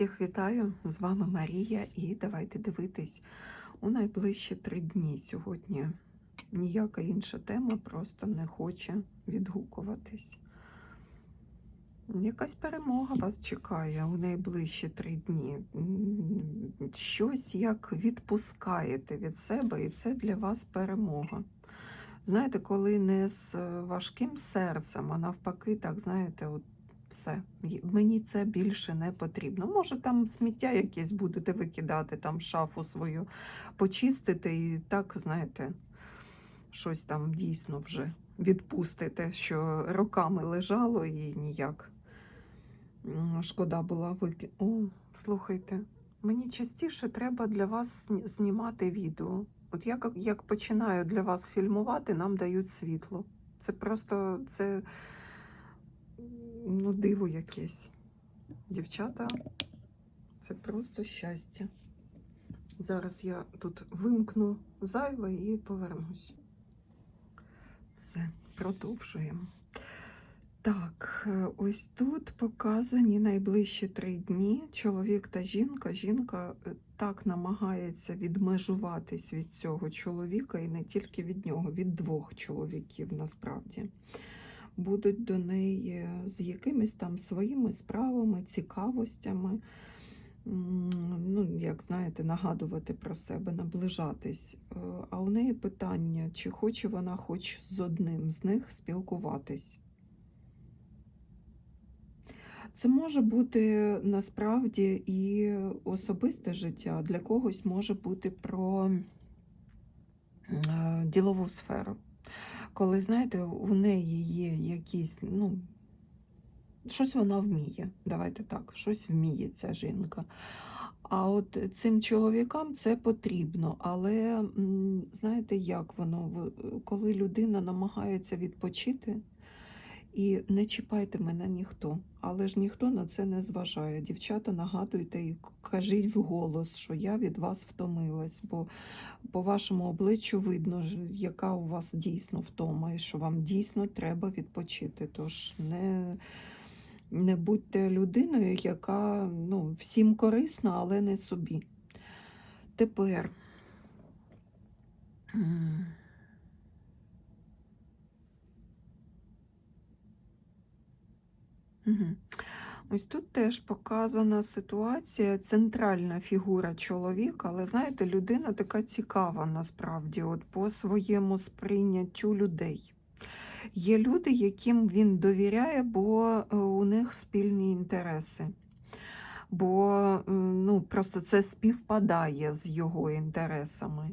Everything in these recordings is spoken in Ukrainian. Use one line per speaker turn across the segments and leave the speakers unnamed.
Всіх вітаю! З вами Марія, і давайте дивитись у найближчі три дні сьогодні. Ніяка інша тема просто не хоче відгукуватись. Якась перемога вас чекає у найближчі три дні. Щось як відпускаєте від себе, і це для вас перемога. Знаєте, коли не з важким серцем, а навпаки, так знаєте, от все, мені це більше не потрібно. Може, там сміття якесь будете викидати, там шафу свою почистити і так, знаєте, щось там дійсно вже відпустите, що роками лежало і ніяк. Шкода була вики. О, слухайте, мені частіше треба для вас знімати відео. От я як починаю для вас фільмувати, нам дають світло. Це просто це ну, диво якесь. Дівчата, це просто щастя. Зараз я тут вимкну зайве і повернусь. Все, продовжуємо. Так, е, ось тут показані найближчі три дні. Чоловік та жінка. Жінка е, так намагається відмежуватись від цього чоловіка, і не тільки від нього, від двох чоловіків насправді. Будуть до неї з якимись там своїми справами, цікавостями. Ну, як знаєте, нагадувати про себе, наближатись. Е, А у неї питання, чи хоче вона хоч з одним з них спілкуватись. Це може бути насправді і особисте життя. Для когось може бути про е, ділову сферу. Коли, знаєте, у неї є якісь, ну, щось вона вміє. Давайте так, щось вміє ця жінка. А от цим чоловікам це потрібно. Але знаєте, як воно? Коли людина намагається відпочити, і не чіпайте мене ніхто, але ж ніхто на це не зважає. Дівчата, нагадуйте і кажіть вголос, що я від вас втомилась, бо по вашому обличчю видно, яка у вас дійсно втома, і що вам дійсно треба відпочити. Тож не, не будьте людиною, яка ну, всім корисна, але не собі. Тепер. Мгм. Ось тут теж показана ситуація, центральна фігура чоловіка, але знаєте, людина така цікава насправді, от по своєму сприйняттю людей. Є люди, яким він довіряє, бо е, у них спільні інтереси. Бо ну, просто це співпадає з його інтересами.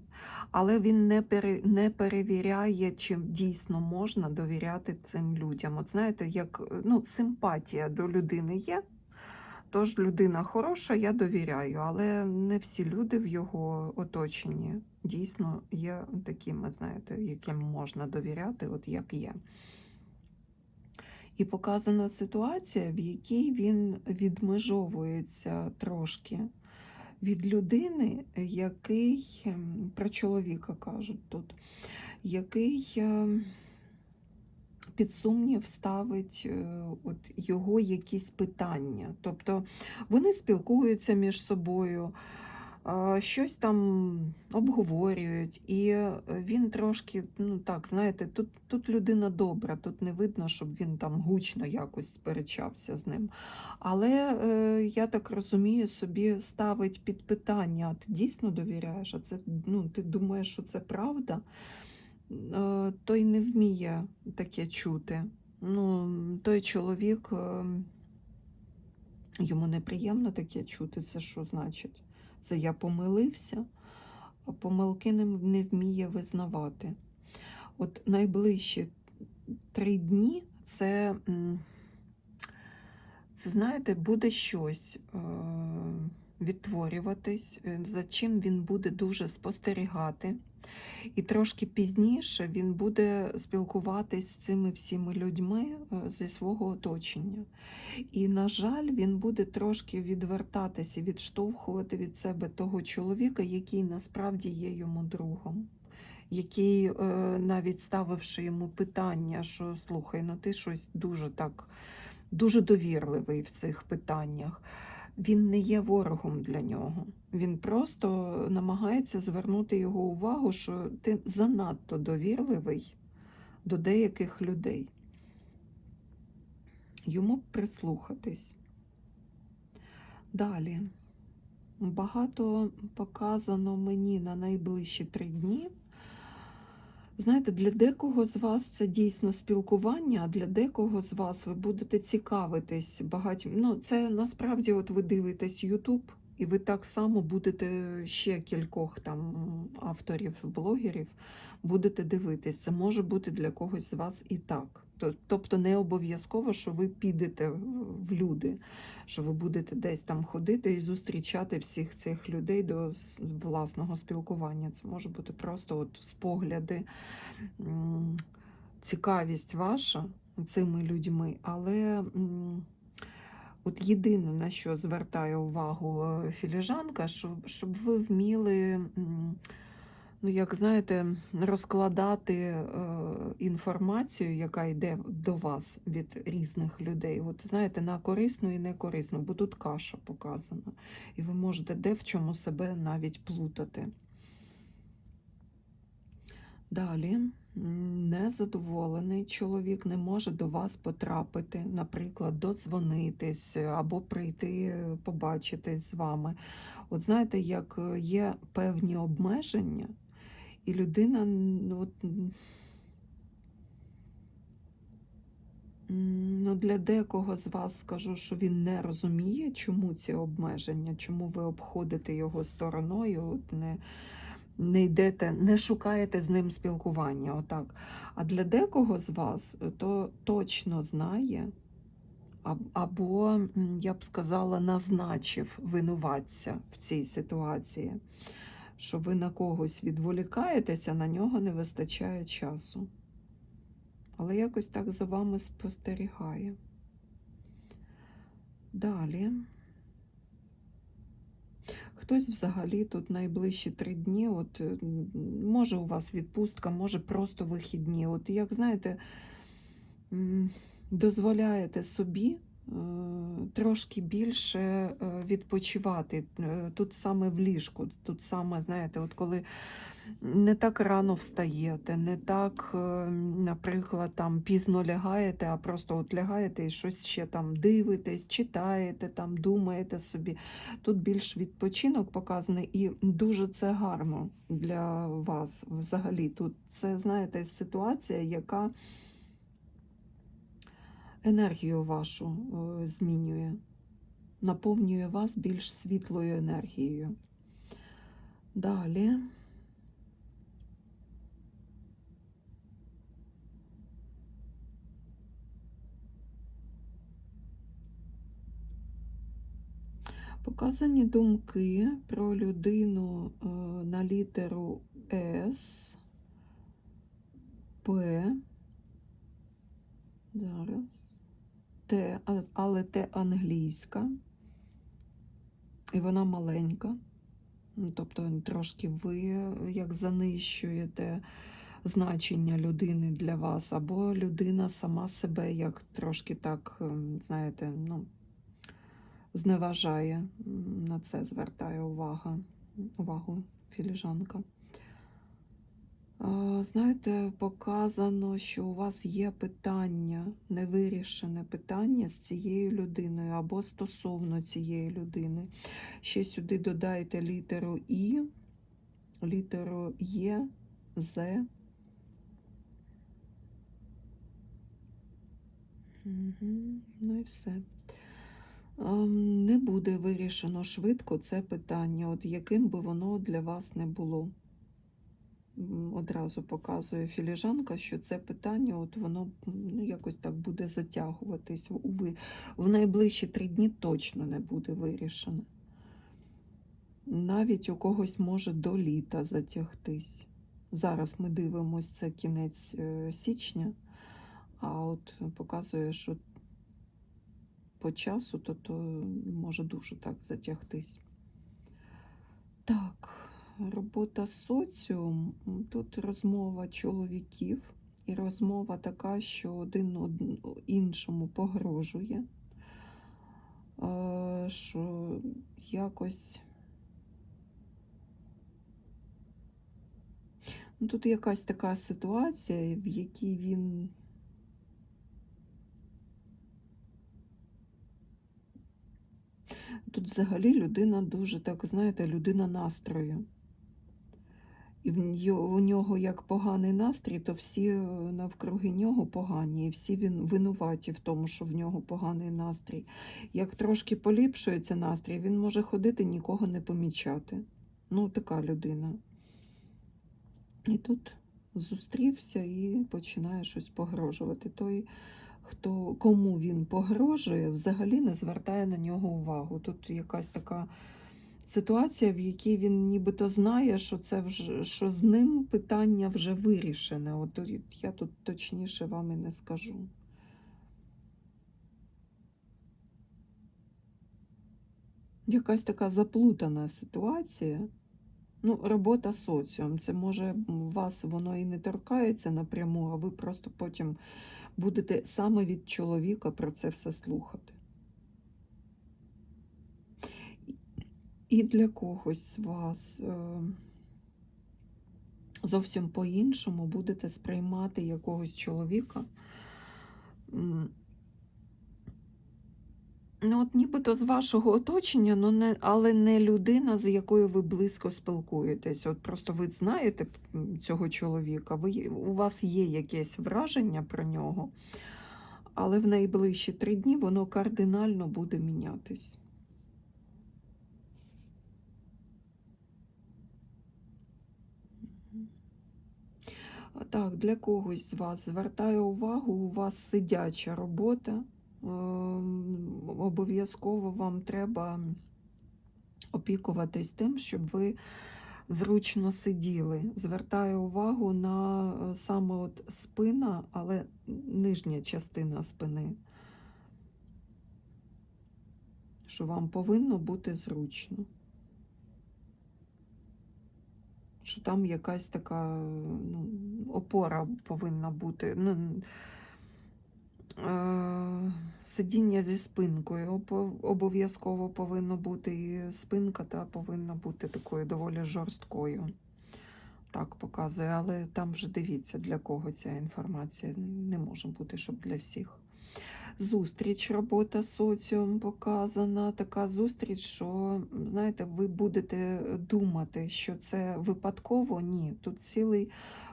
Але він не, пере, не перевіряє, чи дійсно можна довіряти цим людям. От знаєте, як е, ну, симпатія до людини є. Тож людина хороша, я довіряю, але не всі люди в його оточенні дійсно є такими, знаєте, яким можна довіряти, от як є. І показана ситуація, в якій він відмежовується трошки від людини, який ем, про чоловіка кажуть тут, який ем, під сумнів ставить е, от його якісь питання. Тобто вони спілкуються між собою, щось там обговорюють, і е, він трошки, ну так, знаєте, тут, тут людина добра, тут не видно, щоб він там гучно якось сперечався з ним. Але е, я так розумію, собі ставить під питання, ти дійсно довіряєш, а це ну, ти думаєш, що це правда? Е, той не вміє таке чути. Ну, той чоловік, е, йому неприємно таке чути. Це що значить? Це я помилився, а помилки не, вміє визнавати. От найближчі три дні це, це знаєте, буде щось е, відтворюватись, е, за чим він буде дуже спостерігати. І трошки пізніше він буде спілкуватись з цими всіми людьми е, зі свого оточення. І, на жаль, він буде трошки відвертатися, відштовхувати від себе того чоловіка, який насправді є йому другом. Який, е, навіть ставивши йому питання, що слухай, ну ти щось дуже так, дуже довірливий в цих питаннях. Він не є ворогом для нього. Він просто намагається звернути його увагу, що ти занадто довірливий до деяких людей. Йому прислухатись. Далі. Багато показано мені на найближчі три дні. Знаєте, для декого з вас це дійсно спілкування, а для декого з вас ви будете цікавитись багатьом. Ну, це насправді, от ви дивитесь YouTube, і ви так само будете ще кількох там авторів, блогерів будете дивитись. Це може бути для когось з вас і так. То- Тобто не обов'язково, що ви підете в люди, що ви будете десь там ходити і зустрічати всіх цих людей до власного спілкування. Це може бути просто от спогляди, цікавість ваша цими людьми, але от єдине, на що звертає увагу е, філіжанка, щоб, щоб ви вміли. Ну, як знаєте, розкладати е, інформацію, яка йде до вас від різних людей. От знаєте, на корисну і некорисну, бо тут каша показана. І ви можете де в чому себе навіть плутати. Далі, незадоволений чоловік не може до вас потрапити, наприклад, додзвонитись або прийти е, побачитись з вами. От знаєте, як е, є певні обмеження, і людина ну, от, ну, для декого з вас скажу, що він не розуміє, чому ці обмеження, чому ви обходите його стороною, от не, не йдете, не шукаєте з ним спілкування. Отак. А для декого з вас е, то точно знає. Або, я б сказала, назначив винуватця в цій ситуації що ви на когось відволікаєтеся, на нього не вистачає часу. Але якось так за вами спостерігає. Далі. Хтось взагалі тут найближчі три дні, от е, може у вас відпустка, може просто вихідні. От як знаєте, дозволяєте собі трошки більше е, відпочивати. Е, Тут саме в ліжку, тут саме, знаєте, от коли не так рано встаєте, не так, е, наприклад, там пізно лягаєте, а просто от лягаєте і щось ще там дивитесь, читаєте, там думаєте собі. Тут більш відпочинок показаний, і дуже це гарно для вас взагалі. Тут це, знаєте, ситуація, яка енергію вашу е, змінює, наповнює вас більш світлою енергією. Далі. Показані думки про людину е, на літеру С, П. Зараз. Т, а- але Т англійська. І вона маленька. Ну, Тобто трошки ви як занищуєте значення людини для вас, або людина сама себе як трошки так, ем, знаєте, ну, зневажає. На це звертає увага, увагу філіжанка. Знаєте, показано, що у вас є питання, невирішене питання з цією людиною або стосовно цієї людини. Ще сюди додайте літеру І, літеру Є, З. Мгм, Ну і все. Ем, Не буде вирішено швидко це питання, от яким би воно для вас не було. Одразу показує філіжанка, що це питання, от воно ну, якось так буде затягуватись. В найближчі три дні точно не буде вирішено. Навіть у когось може до літа затягтись. Зараз ми дивимося, це кінець е, січня, а от показує, що по часу, то, то може дуже так затягтись. Так, робота соціум. Тут розмова чоловіків, і розмова така, що один іншому погрожує. е, що якось. Ну, тут якась така ситуація, в якій він. Тут взагалі людина дуже, так, знаєте, людина настрою. І в нього як поганий настрій, то всі е, навкруги нього погані, і всі він винуваті в тому, що в нього поганий настрій. Як трошки поліпшується настрій, він може ходити, нікого не помічати. Ну, така людина. І тут зустрівся і починає щось погрожувати. Той, хто, кому він погрожує, взагалі не звертає на нього увагу. Тут якась така ситуація, в якій він нібито знає, що це вже що з ним питання вже вирішене. От я тут точніше вам і не скажу. Якась така заплутана ситуація. Ну, робота соціум. Це може вас воно і не торкається напряму, а ви просто потім будете саме від чоловіка про це все слухати. І для когось з вас е, зовсім по-іншому будете сприймати якогось чоловіка. Ну, от нібито з вашого оточення, ну не, але не людина, з якою ви близько спілкуєтесь. От просто ви знаєте цього чоловіка, ви, у вас є якесь враження про нього, але в найближчі три дні воно кардинально буде мінятись. Так, для когось з вас звертаю увагу, у вас сидяча робота. Ем, Обов'язково вам треба опікуватись тим, щоб ви зручно сиділи. Звертаю увагу на е, саме от спина, але нижня частина спини. Що вам повинно бути зручно. Що там якась така ну, опора повинна бути. Ну, е, сидіння зі спинкою обов'язково повинно бути. І спинка та повинна бути такою доволі жорсткою. Так показує, але там вже дивіться, для кого ця інформація не може бути, щоб для всіх. Зустріч, робота соціум показана. Така зустріч, що, знаєте, ви будете думати, що це випадково. Ні. Тут цілий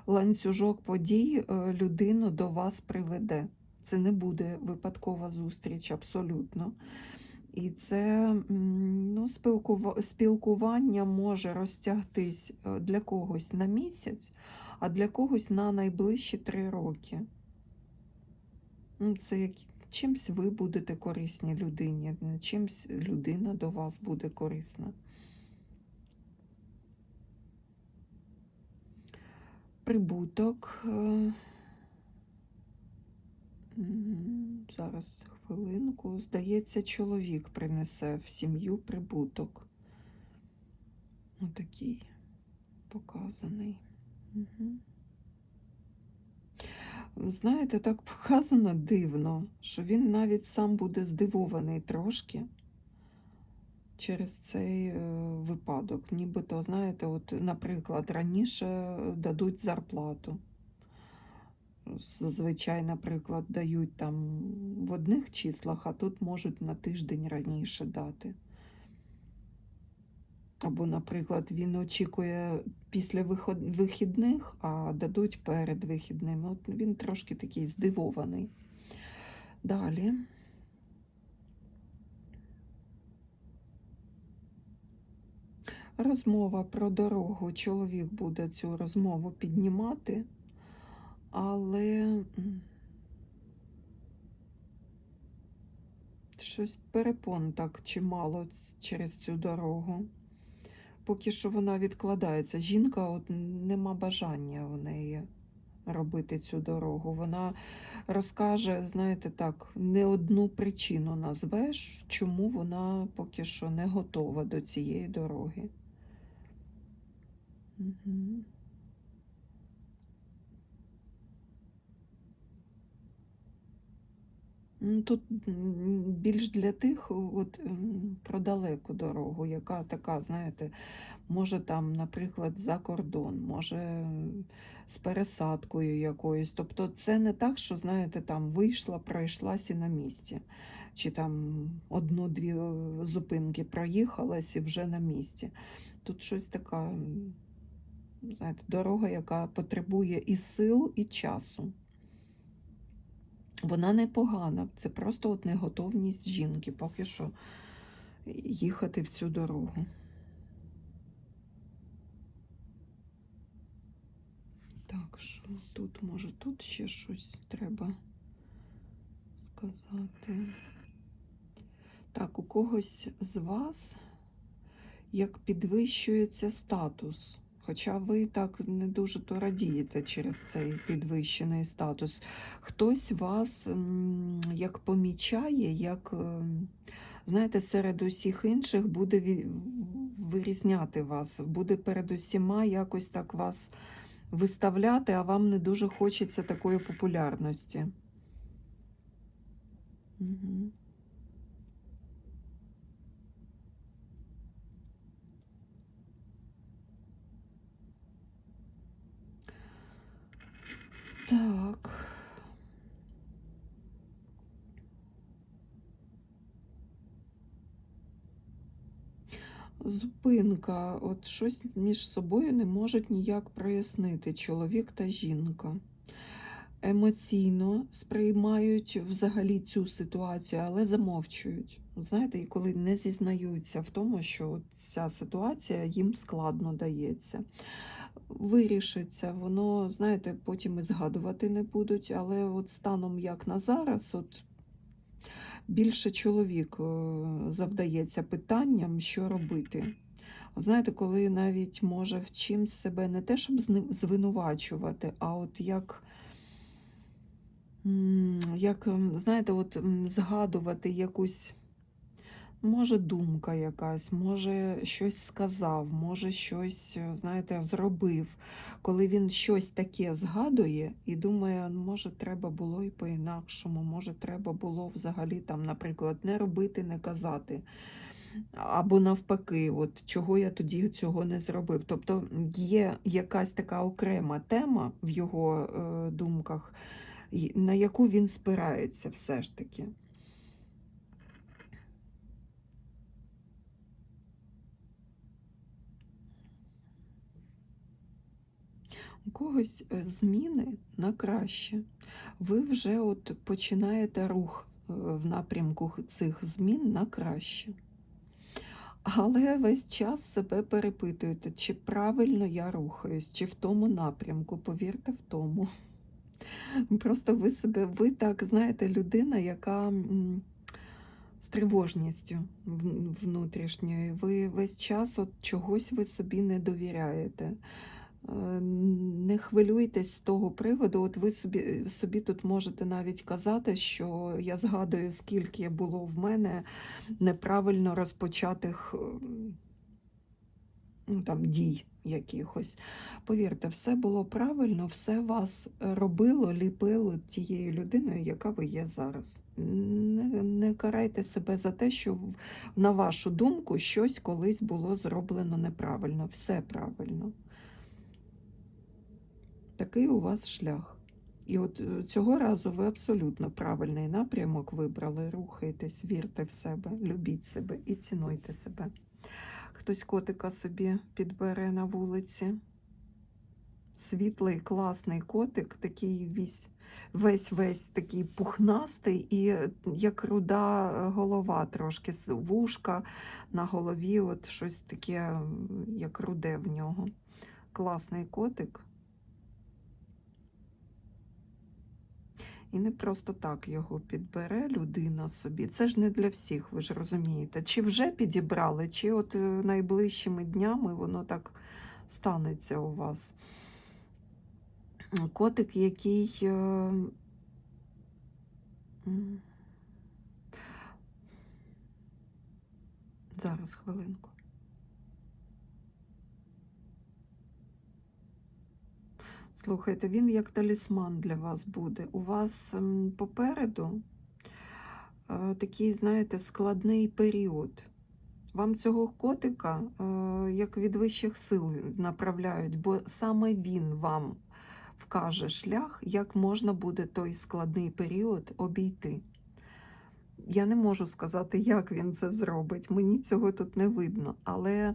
ланцюжок подій е, людину до вас приведе. Це не буде випадкова зустріч, абсолютно. І це ну, спілкува- спілкування може розтягтись е, для когось на місяць, а для когось на найближчі три роки. Це як чимсь ви будете корисні людині, чимсь людина до вас буде корисна. Прибуток. е, Зараз хвилинку. Здається, чоловік принесе в сім'ю прибуток. Отакий показаний. Угу. Знаєте, так показано дивно, що він навіть сам буде здивований трошки через цей е, випадок. Нібито, знаєте, от, наприклад, раніше дадуть зарплату. Зазвичай, наприклад, дають там в одних числах, а тут можуть на тиждень раніше дати. Або, наприклад, він очікує після вихідних, а дадуть перед вихідними. От він трошки такий здивований. Далі. Розмова про дорогу. Чоловік буде цю розмову піднімати, але щось перепон так чимало через цю дорогу. Поки що вона відкладається. Жінка, от нема бажання в неї робити цю дорогу. Вона розкаже, знаєте, так, не одну причину назвеш, чому вона поки що не готова до цієї дороги. Угу. Тут більш для тих, от про далеку дорогу, яка така, знаєте, може там, наприклад, за кордон, може з пересадкою якоюсь. Тобто це не так, що, знаєте, там вийшла, пройшлась і на місці. Чи там одну-дві е, зупинки проїхалась і вже на місці. Тут щось така, знаєте, дорога, яка потребує і сил, і часу. Вона не погана, це просто от неготовність жінки поки що їхати в цю дорогу. Так, що тут, може, тут ще щось треба сказати. Так, у когось з вас як підвищується статус. Хоча ви так не дуже то радієте через цей підвищений статус. Хтось вас як помічає, як, ем, знаєте, серед усіх інших буде вирізняти вас, буде перед усіма якось так вас виставляти, а вам не дуже хочеться такої популярності. Угу. Так. Зупинка. От щось між собою не можуть ніяк прояснити чоловік та жінка. Емоційно сприймають взагалі цю ситуацію, але замовчують. Знаєте, і коли не зізнаються в тому, що ця ситуація їм складно дається. Вирішиться, воно, знаєте, потім і згадувати не будуть, але от станом як на зараз, от більше чоловік е, завдається питанням, що робити. Знаєте, коли навіть може в чимсь себе не те, щоб звинувачувати, а от як, як знаєте, от згадувати якусь. Може, думка якась, може, щось сказав, може, щось, е, знаєте, зробив. Коли він щось таке згадує і думає, «Ну, може, треба було і по-інакшому, може, треба було взагалі там, наприклад, не робити, не казати. Або навпаки, от чого я тоді цього не зробив. Тобто є якась така окрема тема в його е, думках, на яку він спирається все ж таки. У когось е, зміни на краще. Ви вже от починаєте рух е, в напрямку цих змін на краще. Але весь час себе перепитуєте, чи правильно я рухаюсь, чи в тому напрямку. Повірте в тому. Просто ви себе, ви так знаєте, людина, яка з тривожністю вн- внутрішньою. Ви весь час от чогось ви собі не довіряєте. Е, Не хвилюйтесь з того приводу. От ви собі, собі тут можете навіть казати, що я згадую, скільки було в мене неправильно розпочатих ем, ну, там, дій якихось. Повірте, все було правильно, все вас робило, ліпило тією людиною, яка ви є зараз. Не, не карайте себе за те, що на вашу думку щось колись було зроблено неправильно. Все правильно. Такий у вас шлях. І от е, цього разу ви абсолютно правильний напрямок вибрали. Рухайтесь, вірте в себе, любіть себе і цінуйте себе. Хтось котика собі підбере на вулиці. Світлий, класний котик, такий весь, весь весь такий пухнастий і е, як руда е, голова трошки, вушка на голові, от щось таке, як руде в нього. Класний котик. І не просто так його підбере людина собі. Це ж не для всіх, ви ж розумієте. Чи вже підібрали, чи от е, найближчими днями воно так станеться у вас. Котик, який. е, Зараз хвилинку. Слухайте, він як талісман для вас буде. У вас попереду е, такий, знаєте, складний період. Вам цього котика, е, як від вищих сил, направляють, бо саме він вам вкаже шлях, як можна буде той складний період обійти. Я не можу сказати, як він це зробить. Мені цього тут не видно, але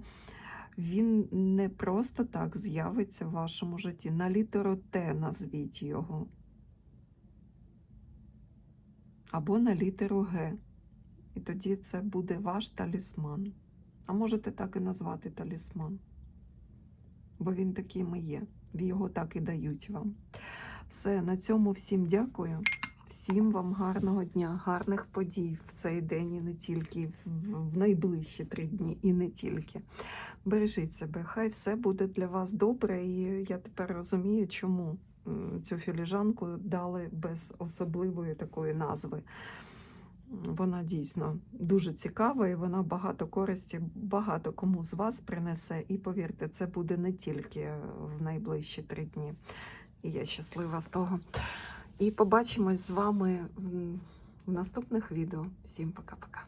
він не просто так з'явиться в вашому житті. На літеру Т назвіть його. Або на літеру Г. І тоді це буде ваш талісман. А можете так і назвати талісман. Бо він таким і є. Його так і дають вам. Все, на цьому всім дякую. Всім вам гарного дня, гарних подій в цей день і не тільки, в, найближчі три дні і не тільки. Бережіть себе, хай все буде для вас добре, і я тепер розумію, чому цю філіжанку дали без особливої такої назви. Вона дійсно дуже цікава і вона багато користі, багато кому з вас принесе. І повірте, це буде не тільки в найближчі три дні. І я щаслива з того. І побачимось з вами в наступних відео. Всім пока-пока.